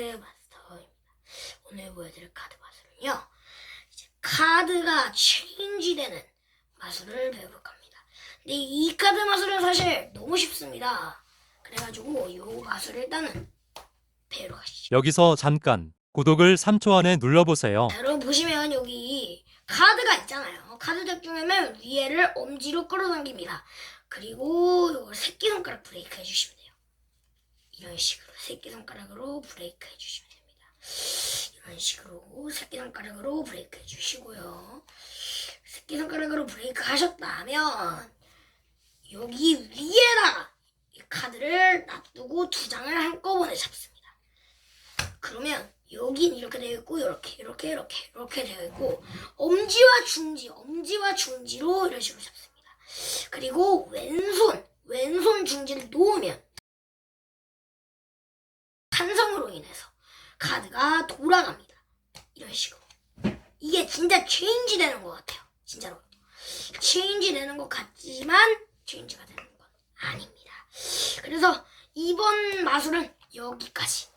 카드 마스터입니다. 오늘 보여드릴 카드 마술은요. 이제 카드가 체인지되는 마술을 배워볼 겁니다. 근데 이 카드 마술은 사실 너무 쉽습니다. 그래가지고 이 마술을 일단은 배우러 가시죠. 여기서 잠깐 구독을 3초 안에 눌러보세요. 여러분 보시면 여기 카드가 있잖아요. 카드 덱 중에는 위에를 엄지로 끌어당깁니다. 그리고 이걸 새끼손가락 브레이크 해주시면 됩니다. 이런 식으로 새끼손가락으로 브레이크 해주시면 됩니다. 이런 식으로 새끼손가락으로 브레이크 해주시고요. 새끼손가락으로 브레이크 하셨다 하면 여기 위에다가 이 카드를 놔두고 두 장을 한꺼번에 잡습니다. 그러면 여긴 이렇게 되어 있고 이렇게 이렇게 이렇게 이렇게 되어 있고 엄지와 중지 엄지와 중지로 이런 식으로 잡습니다. 그리고 왼손 왼손 중지를 놓 으면 탄성으로 인해서 카드가 돌아갑니다. 이런 식으로 이게 진짜 체인지 되는 것 같아요. 진짜로 체인지 되는 것 같지만 체인지가 되는 건 아닙니다. 그래서 이번 마술은 여기까지